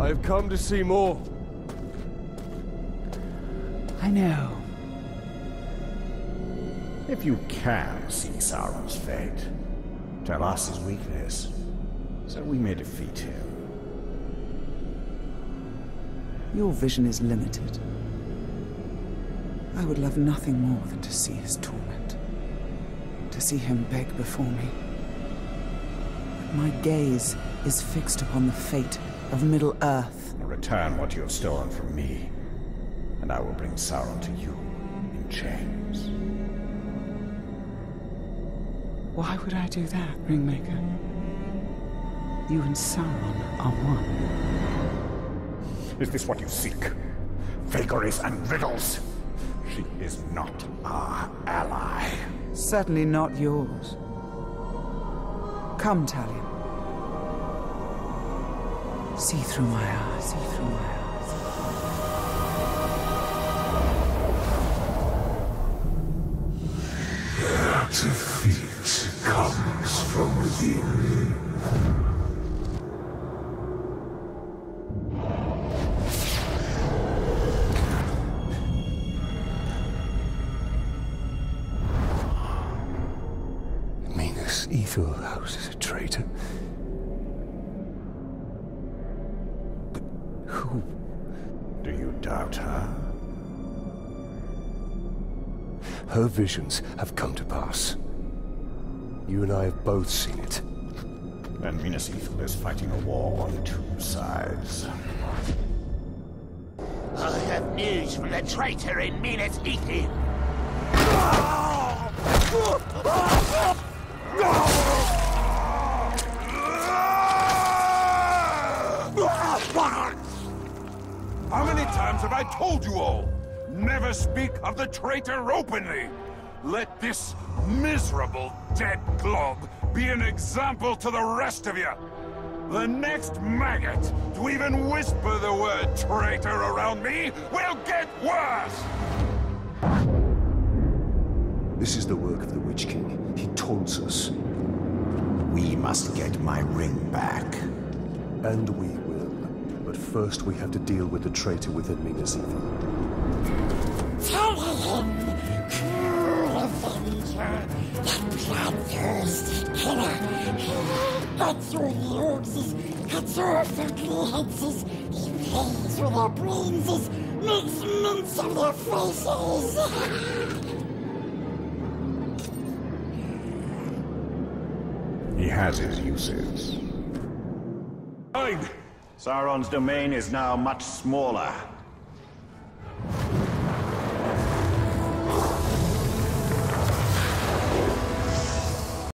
I've come to see more. I know. If you can see Sauron's fate, tell us his weakness, so we may defeat him. Your vision is limited. I would love nothing more than to see his torment. To see him beg before me. But my gaze is fixed upon the fate of Middle-earth. Return what you have stolen from me, and I will bring Sauron to you in chains. Why would I do that, Ringmaker? You and Sauron are one. Is this what you seek? Vagaries and riddles? She is not our ally. Certainly not yours. Come, Talion. See through my eyes, see through my eyes. Defeat comes from within. Minas Ethelhouse is a traitor. But who? Do you doubt her? Her visions have come to pass. You and I have both seen it. And Minas Ithil is fighting a war on two sides. I have news from the traitor in Minas Ithil. Times have I told you all? Never speak of the traitor openly! Let this miserable dead glob be an example to the rest of you! The next maggot to even whisper the word traitor around me will get worse! This is the work of the Witch King. He taunts us. We must get my ring back. And we will. But first we have to deal with the traitor within me, Ithil. Tell him, cruel avenger, that bloodthirsty killer. Cuts your noses, cuts your ugly heads, he plays with their brains, makes mince of their faces. He has his uses. Sauron's domain is now much smaller.